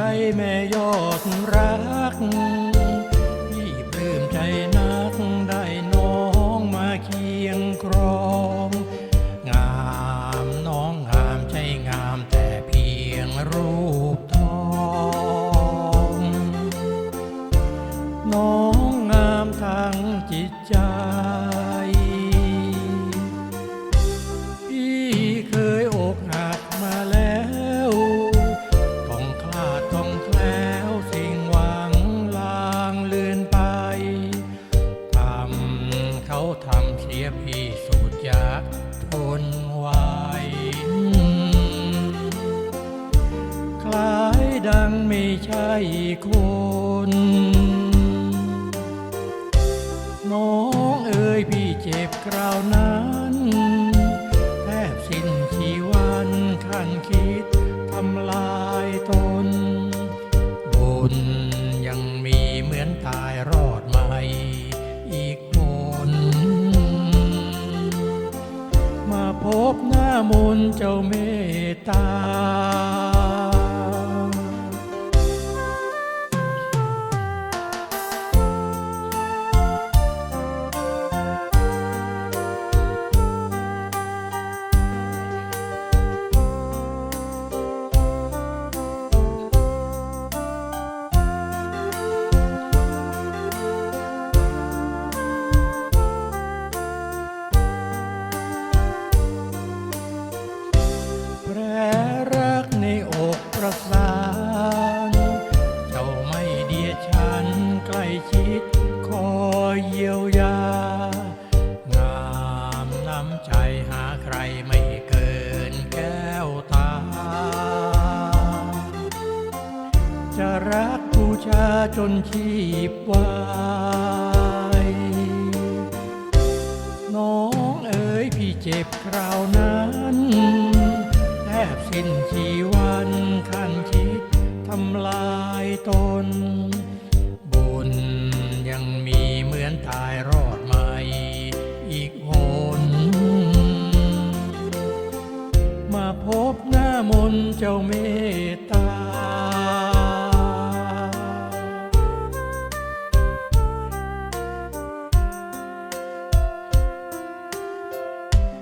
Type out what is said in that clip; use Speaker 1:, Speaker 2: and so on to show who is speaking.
Speaker 1: ใจแม่ยอดรักพี่ปลื้มใจนัก ดังไม่ใช่คน น้องเอ๋ยพี่เจ็บคราวนั้นแทบสิ้นชีวันขันคิดทำลายตน บุญยังมีเหมือนตายรอดใหม่ อีกคน มาพบหน้ามนเจ้าเมตตา จะรักบูชาจนชีพวายน้องเอ๋ยพี่เจ็บคราวนั้นแทบสิ้นชีวันขันคิดทำลายตน บุญยังมีเหมือนตายรอดใหม่อีกหนมาพบหน้ามนต์เจ้าเมตตา